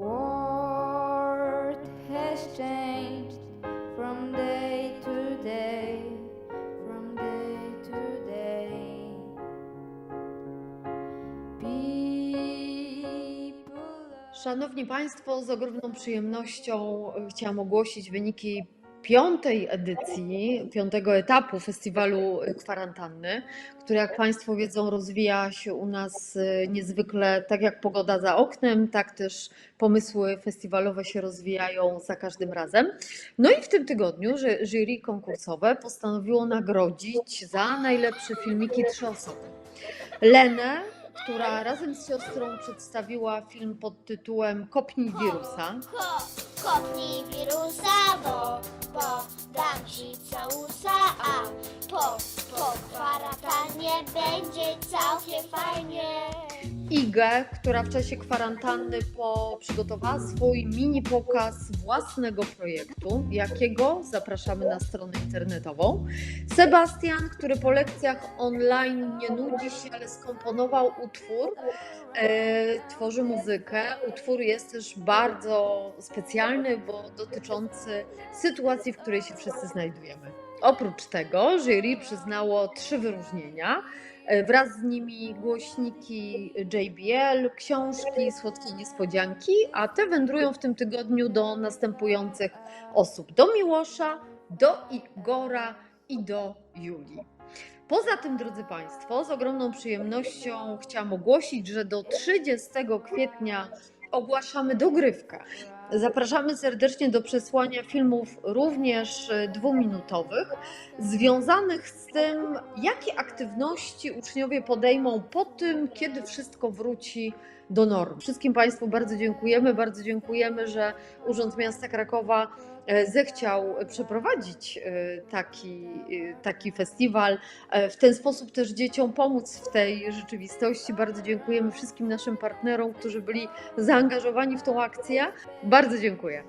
world has changed from day to day, from day to day. People Szanowni Państwo, z ogromną przyjemnością chciałam ogłosić wyniki piątej edycji, piątego etapu festiwalu kwarantanny, który jak Państwo wiedzą rozwija się u nas e, niezwykle tak jak pogoda za oknem, tak też pomysły festiwalowe się rozwijają za każdym razem. No i w tym tygodniu że jury konkursowe postanowiło nagrodzić za najlepsze filmiki trzy osoby. Lenę, która razem z siostrą przedstawiła film pod tytułem Kopnij wirusa. Ko, kopnij wirusa, bo, bo dam ci całusa, a po, po kwarantannie będzie całkiem fajnie. Igę, która w czasie kwarantanny po, przygotowała swój mini pokaz własnego projektu, jakiego zapraszamy na stronę internetową. Sebastian, który po lekcjach online nie nudzi się, ale skomponował utwór, e, tworzy muzykę. Utwór jest też bardzo specjalny, bo dotyczący sytuacji, w której się wszyscy znajdujemy. Oprócz tego jury przyznało trzy wyróżnienia. E, Wraz z nimi głośniki JBL, książki, słodkie niespodzianki, a te wędrują w tym tygodniu do następujących osób: do Miłosza, do Igora i do Julii. Poza tym, drodzy Państwo, z ogromną przyjemnością chciałam ogłosić, że do 30 kwietnia ogłaszamy dogrywkę. Zapraszamy serdecznie do przesłania filmów również e, dwuminutowych, związanych z tym, jakie aktywności uczniowie podejmą po tym, kiedy wszystko wróci do norm. Wszystkim Państwu bardzo dziękujemy. Bardzo dziękujemy, że Urząd Miasta Krakowa zechciał przeprowadzić e, taki, e, taki festiwal. E, W ten sposób też dzieciom pomóc w tej rzeczywistości. Bardzo dziękujemy wszystkim naszym partnerom, którzy byli zaangażowani w tą akcję. Bardzo dziękuję.